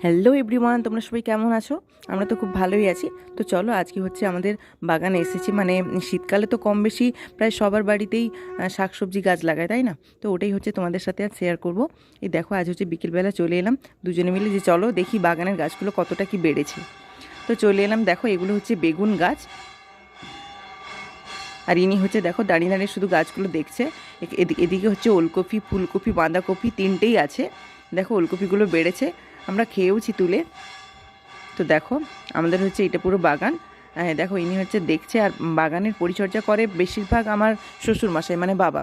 Hello everyone তোমরা সবাই কেমন আছো? আমরা তো খুব ভালোই আছি। তো চলো, আজকে হচ্ছে আমাদের বাগানে এসেছি। মানে শীতকালে তো কম বেশি প্রায় সবার বাড়িতেই শাকসবজি গাছ লাগায়, তাই না? তো ওটাই হচ্ছে তোমাদের সাথে আর শেয়ার করব। এই দেখো, আজ হচ্ছে বিকেলবেলা চলে এলাম। দুজনে মিলে যে চলো দেখি বাগানের গাছগুলো কতটা কি বেড়েছে। তো চলে এলাম, দেখো, এগুলো হচ্ছে বেগুন গাছ। আর ইনি হচ্ছে, দেখো, দাঁড়িয়ে দাঁড়িয়ে শুধু গাছগুলো দেখছে। এদিকে হচ্ছে ওলকপি, ফুলকপি, বাঁধাকপি তিনটেই আছে। দেখো, ওলকপিগুলো বেড়েছে। আমরা খেয়েওছি তুলে। তো দেখো, আমাদের হচ্ছে এটা পুরো বাগান। হ্যাঁ দেখো, ইনি হচ্ছে দেখছে আর বাগানের পরিচর্যা করে বেশিরভাগ আমার শ্বশুর মশাই মানে বাবা।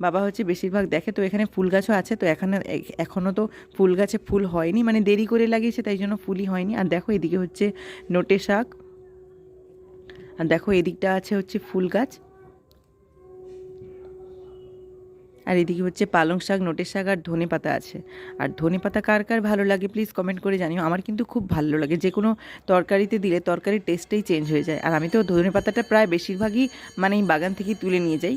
বাবা হচ্ছে বেশিরভাগ দেখে, তো এখানে ফুল গাছও আছে, তো এখানে এখনও তো ফুল গাছে ফুল হয়নি মানে দেরি করে লাগিয়েছে, তাই জন্য ফুলই হয়নি। আর দেখো, এদিকে হচ্ছে নোটে শাক। আর দেখো, এদিকটা আছে হচ্ছে ফুল গাছ। আর এদিকে হচ্ছে পালং শাক, নোটের শাক আর ধনে পাতা আছে। আর ধনে পাতা কার কার ভালো লাগে প্লিজ কমেন্ট করে জানিও। আমার কিন্তু খুব ভালো লাগে। যে কোনো তরকারিতে দিলে তরকারির টেস্টটাই চেঞ্জ হয়ে যায়। আর আমি তো ধনে পাতাটা প্রায় বেশিরভাগই মানে বাগান থেকেই তুলে নিয়ে যাই।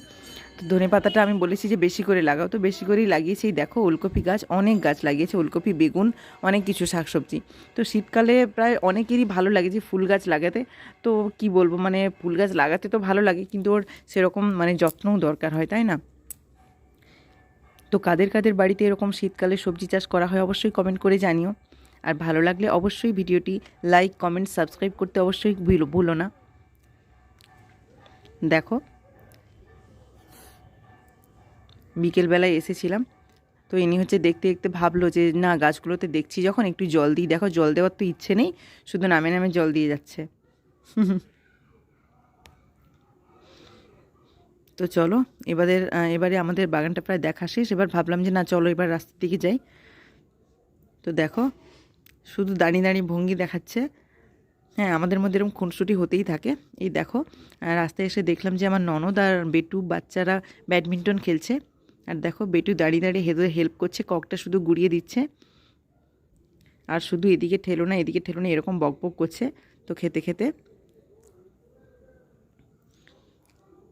তো ধনে পাতাটা আমি বলেছি যে বেশি করে লাগাও। তো বেশি করেই লাগিয়েছি। দেখো ওলকপি গাছ, অনেক গাছ লাগিয়েছে। ওলকপি, বেগুন, অনেক কিছু শাকসবজি। তো শীতকালে প্রায় অনেকেরই ভালো লাগে যে ফুল গাছ লাগাতে। তো কি বলব? মানে ফুল গাছ লাগাতে তো ভালো লাগে, কিন্তু ওর সেরকম মানে যত্নও দরকার হয়, তাই না? তো কাদের কাদের বাড়িতে এরকম শীতকালে সবজি চাষ করা হয় অবশ্যই কমেন্ট করে জানিও। আর ভালো লাগলে অবশ্যই ভিডিওটি লাইক কমেন্ট সাবস্ক্রাইব করতে অবশ্যই ভুলো না। দেখো। বিকেলবেলায় এসেছিলাম। তো ইনি হচ্ছে দেখতে দেখতে ভাবলো যে, না, গাছগুলোতে দেখছি যখন একটু জল দিই। দেখো, জল দেওয়ার তো ইচ্ছে নেই, শুধু নামে নামে জল দিয়ে যাচ্ছে। তো চলো এবারে এবারে আমাদের বাগানটা প্রায় দেখা শেষ। এবার ভাবলাম যে না, চলো এবার রাস্তার দিকে যাই। তো দেখো, শুধু দাঁড়িয়ে দাঁড়িয়ে ভঙ্গি দেখাচ্ছে। হ্যাঁ আমাদের মধ্যে এরকম খুনসুটি হতেই থাকে। এই দেখো রাস্তায় এসে দেখলাম যে আমার ননদ আর বেটু বাচ্চারা ব্যাডমিন্টন খেলছে। আর দেখো, বেটু দাঁড়িয়ে দাঁড়িয়ে হেদে হেল্প করছে, ককটা শুধু গুড়িয়ে দিচ্ছে। আর শুধু এদিকে ঠেলো না, এদিকে ঠেলো না, এরকম বক বক করছে। তো খেতে খেতে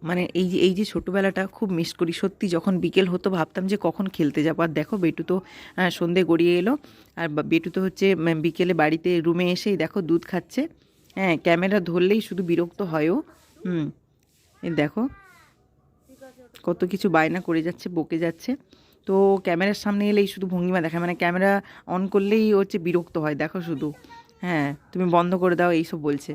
মানে এই যে এই যে ছোটোবেলাটা খুব মিস করি। সত্যি যখন বিকেল হতো ভাবতাম যে কখন খেলতে যাব। আর দেখো বেটু তো সন্ধে গড়িয়ে এলো। আর বেটু তো হচ্ছে বিকেলে বাড়িতে রুমে এসেই দেখো দুধ খাচ্ছে। হ্যাঁ ক্যামেরা ধরলেই শুধু বিরক্ত হয়ও হুম দেখো। কত কিছু বায়না করে যাচ্ছে, বকে যাচ্ছে। তো ক্যামেরার সামনে এলেই শুধু ভঙ্গিমা দেখায়। মানে ক্যামেরা অন করলেই হচ্ছে বিরক্ত হয়, দেখো শুধু। হ্যাঁ তুমি বন্ধ করে দাও, এইসব বলছে।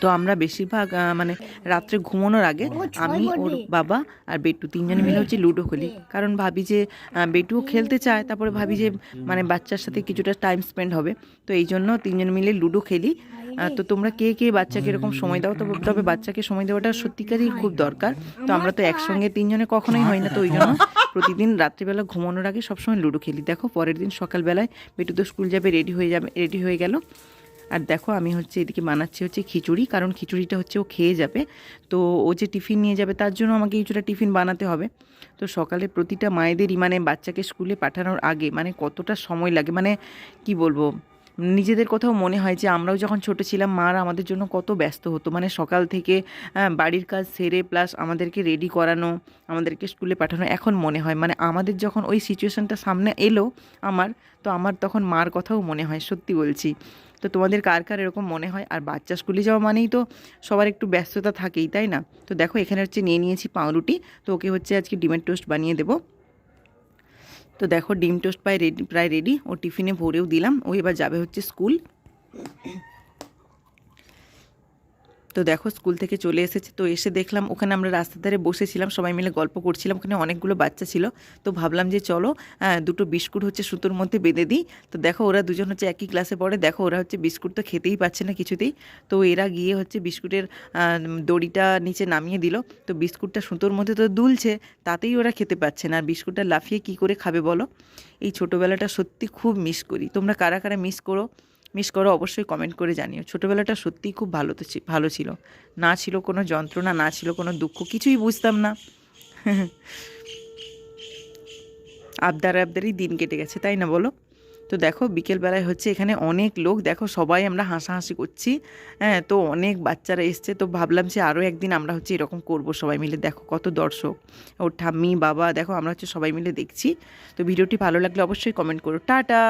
তো আমরা বেশিরভাগ মানে রাত্রে ঘুমানোর আগে আমি ওর বাবা আর বেটু তিনজনে মিলে হচ্ছে লুডো খেলি। কারণ ভাবি যে বেটুও খেলতে চায় তারপরে ভাবি যে মানে বাচ্চার সাথে কিছুটা টাইম স্পেন্ড হবে। তো এই জন্য তিনজন মিলে লুডো খেলি। তো তোমরা কে কে বাচ্চাকে এরকম সময় দাও? তবে তবে বাচ্চাকে সময় দেওয়াটা সত্যিকারই খুব দরকার। তো আমরা তো একসঙ্গে তিনজনে কখনোই হয় না তো ওই জন্য। প্রতিদিন রাত্রিবেলা ঘুমানোর আগে সবসময় লুডো খেলি। দেখো পরের দিন সকালবেলায় বেটু তো স্কুল যাবে রেডি হয়ে যাবে রেডি হয়ে গেল। আর দেখো, আমি হচ্ছে এদিকে বানাচ্ছি হচ্ছে খিচুড়ি, কারণ খিচুড়িটা হচ্ছে ও খেয়ে যাবে। তো ও যে টিফিন নিয়ে যাবে, তার জন্য আমাকে কিছুটা টিফিন বানাতে হবে। তো সকালে প্রতিটা মায়েদেরই মানে বাচ্চাকে স্কুলে পাঠানোর আগে মানে কতটা সময় লাগে মানে কি বলব, নিজেদের কোথাও মনে হয় যে আমরাও যখন ছোট ছিলাম, মারা আমাদের জন্য কত ব্যস্ত হতো। মানে সকাল থেকে বাড়ির কাজ সেরে প্লাস আমাদেরকে রেডি করানো, আমাদেরকে স্কুলে পাঠানো, এখন মনে হয় মানে আমাদের যখন ওই সিচুয়েশনটা সামনে এলো আমার, তো আমার তখন মার কথাও মনে হয়, সত্যি বলছি। তো তোমাদের কার কার এরকম মনে হয়? আর বাচ্চা স্কুলে যাওয়া মানেই তো সবার একটু ব্যস্ততা থাকেই, তাই না? তো দেখো, এখানে হচ্ছে নিয়ে নিয়েছি পাউরুটি। তো ওকে হচ্ছে আজকে ডিমের টোস্ট বানিয়ে দেবো। তো দেখো, ডিম টোস্ট প্রায় রেডি প্রায় রেডি। ও টিফিনে ভরেও দিলাম। ও এবার যাবে হচ্ছে স্কুল। তো দেখো, স্কুল থেকে চলে এসেছে। তো এসে দেখলাম ওখানে আমরা রাস্তার ধারে বসেছিলাম, সবাই মিলে গল্প করছিলাম। ওখানে অনেকগুলো বাচ্চা ছিল। তো ভাবলাম যে চলো দুটো বিস্কুট হচ্ছে সুতোর মধ্যে বেঁধে দিই। তো দেখো, ওরা দুজন হচ্ছে একই ক্লাসে পড়ে। দেখো, ওরা হচ্ছে বিস্কুট তো খেতেই পাচ্ছে না কিছুতেই। তো এরা গিয়ে হচ্ছে বিস্কুটের দড়িটা নিচে নামিয়ে দিল। তো বিস্কুটটা সুতোর মধ্যে তো দুলছে, তাতেই ওরা খেতে পাচ্ছে না। আর বিস্কুটটা লাফিয়ে কি করে খাবে বলো? এই ছোটোবেলাটা সত্যি খুব মিস করি। তোমরা কারা কারা মিস করো? মিস করো, অবশ্যই কমেন্ট করে জানিও। ছোটোবেলাটা সত্যিই খুব ভালো তো ভালো ছিল। না ছিল কোনো যন্ত্রণা, না ছিল কোনো দুঃখ, কিছুই বুঝতাম না। আবদার আবদারই দিন কেটে গেছে, তাই না বলো? তো দেখো, বিকেলবেলায় হচ্ছে এখানে অনেক লোক, দেখো সবাই আমরা হাসাহাসি করছি। হ্যাঁ তো অনেক বাচ্চারা এসছে, তো ভাবলাম যে আরও একদিন আমরা হচ্ছে এরকম করব সবাই মিলে। দেখো কত দর্শক। ওর ঠাম্মি, বাবা, দেখো আমরা হচ্ছে সবাই মিলে দেখছি। তো ভিডিওটি ভালো লাগলে অবশ্যই কমেন্ট করো। টাটা!